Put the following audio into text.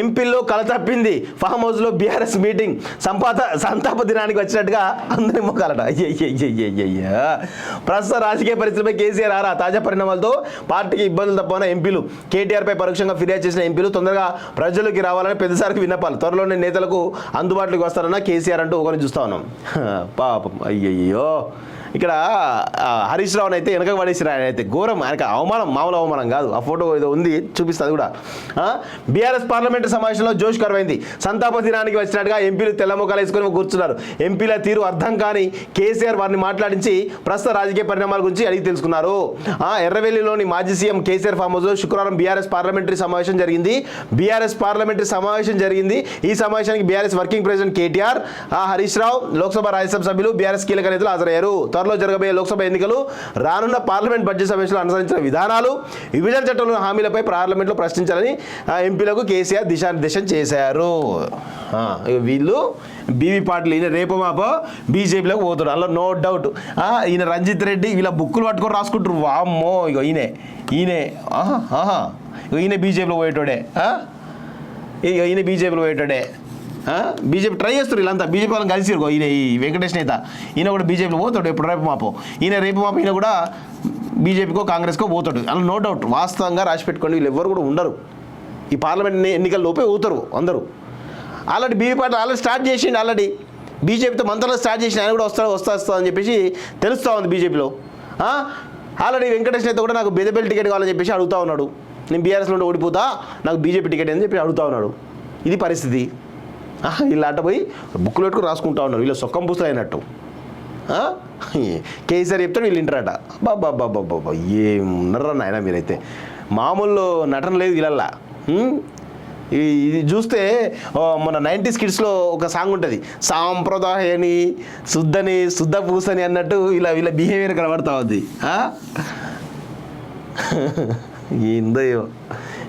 ఎంపీల్లో కల తప్పింది ఫామ్ హౌస్లో బీఆర్ఎస్ మీటింగ్. సంపాత సంతాప దినానికి వచ్చినట్టుగా అందరి ముఖాలట ప్రస్తుత రాజకీయ పరిస్థితిపై కేసీఆర్ ఆరా? తాజా పరిణామాలతో పార్టీకి ఇబ్బందులు తప్పన ఎంపీలు. కేటీఆర్పై పరోక్షంగా ఫిర్యాదు చేసిన ఎంపీలు తొందరగా ప్రజలకి రావాలని పెద్దసారికి విన్నపాలు. త్వరలోనే నేతలకు అందుబాటులోకి వస్తారన్న కేసీఆర్ అంటూ ఒకరిని చూస్తా ఉన్నాం. పాపం. అయ్యయ్యో. ఇక్కడ హరీష్ రావుని అయితే వెనక పడేసి ఆయన అయితే ఘోరం. ఆయనకి అవమానం మామూలు అవమానం కాదు. ఆ ఫోటో ఏదో ఉంది చూపిస్తుంది కూడా. బీఆర్ఎస్ పార్లమెంటు సమావేశంలో జోష్ కరువైంది. సంతాప దినానికి వచ్చినట్టుగా ఎంపీలు తెల్లముఖాలు వేసుకొని కూర్చున్నారు. ఎంపీల తీరు అర్థం కాని కేసీఆర్ వారిని మాట్లాడించి ప్రస్తుత రాజకీయ పరిణామాల గురించి అడిగి తెలుసుకున్నారు. ఆ, ఎర్రవెల్లిలోని మాజీ సీఎం కేసీఆర్ ఫామ్ హౌస్లో శుక్రవారం బీఆర్ఎస్ పార్లమెంటరీ సమావేశం జరిగింది. బీఆర్ఎస్ పార్లమెంటరీ సమావేశం జరిగింది. ఈ సమావేశానికి బీఆర్ఎస్ వర్కింగ్ ప్రెసిడెంట్ కేటీఆర్ ఆ, హరీష్ రావు లోక్సభ రాజ్యసభ సభ్యులు బీఆర్ఎస్ కీలక నేతలు హాజరయ్యారు. త్వరలో జరగబోయే లోక్సభ ఎన్నికలు రానున్న పార్లమెంట్ బడ్జెట్ సమావేశంలో అనుసరించిన విధానాలు విభజన చట్టంలోని హామీలపై పార్లమెంట్లో ప్రశ్నించాలని ఎంపీలకు కేసీఆర్ దిశానిర్దేశం చేశారు. వీళ్ళు బీవీ పాటలు ఈయన రేపు మాపో బీజేపీలోకి పోతాడు అలా నో డౌట్ ఈయన రంజిత్ రెడ్డి వీళ్ళ బుక్కులు పట్టుకొని రాసుకుంటారు వామ్మో ఇక ఈయనే ఈయనే ఆహా ఈయన బీజేపీలో పోయేటోడే ఇక ఈయన బీజేపీలో పోయేటోడే. బీజేపీ ట్రై చేస్తారు వీళ్ళంతా. బీజేపీ వాళ్ళని కలిసి ఈయన ఈ వెంకటేష్ నేత. ఈయన కూడా బీజేపీలో పోతాడు. ఎప్పుడు రేపు మాపో. ఈయన రేపు మాపో ఈయన కూడా బీజేపీకో కాంగ్రెస్కో పోతాడు. అలా నో డౌట్ వాస్తవంగా రాసి పెట్టుకోండి వీళ్ళు ఎవ్వరు కూడా ఉండరు. ఈ పార్లమెంట్ ఎన్నికల్లోపే ఎన్నికల లోపే పోతారు అందరూ. ఆల్రెడీ బీవీ పార్టీ ఆల్రెడీ స్టార్ట్ చేసిండు ఆల్రెడీ. బీజేపీతో మంత్రాలు స్టార్ట్ చేసిన ఆయన కూడా వస్తా వస్తా వస్తా అని చెప్పేసి తెలుస్తూ ఉంది బీజేపీలో. ఆల్రెడీ వెంకటేష్ నేత కూడా నాకు బెదబెల్ టికెట్ కావాలని చెప్పేసి అడుగుతా ఉన్నాడు. నేను బీఆర్ఎస్లో ఉండి ఓడిపోతా. నాకు బీజేపీ టికెట్ అని చెప్పి అడుగుతా ఉన్నాడు. ఇది పరిస్థితి. వీళ్ళు ఆట పోయి బుక్కులు పెట్టుకుని రాసుకుంటా ఉన్నారు. వీళ్ళు సొక్కం పూసలు అయినట్టు కేసీఆర్ చెప్తే వీళ్ళు వింటారట. బాబా బాబా బాబా ఏమున్నారా నాయన మీరైతే? మామూలు నటన లేదు వీళ్ళల్లా. ఇది చూస్తే మన నైంటీస్ కిడ్స్లో ఒక సాంగ్ ఉంటుంది. సాంప్రదాయని శుద్ధని శుద్ధ పూసని అన్నట్టు ఇలా వీళ్ళ బిహేవియర్ కనబడతా ఉంది. ఏందయో ఏందో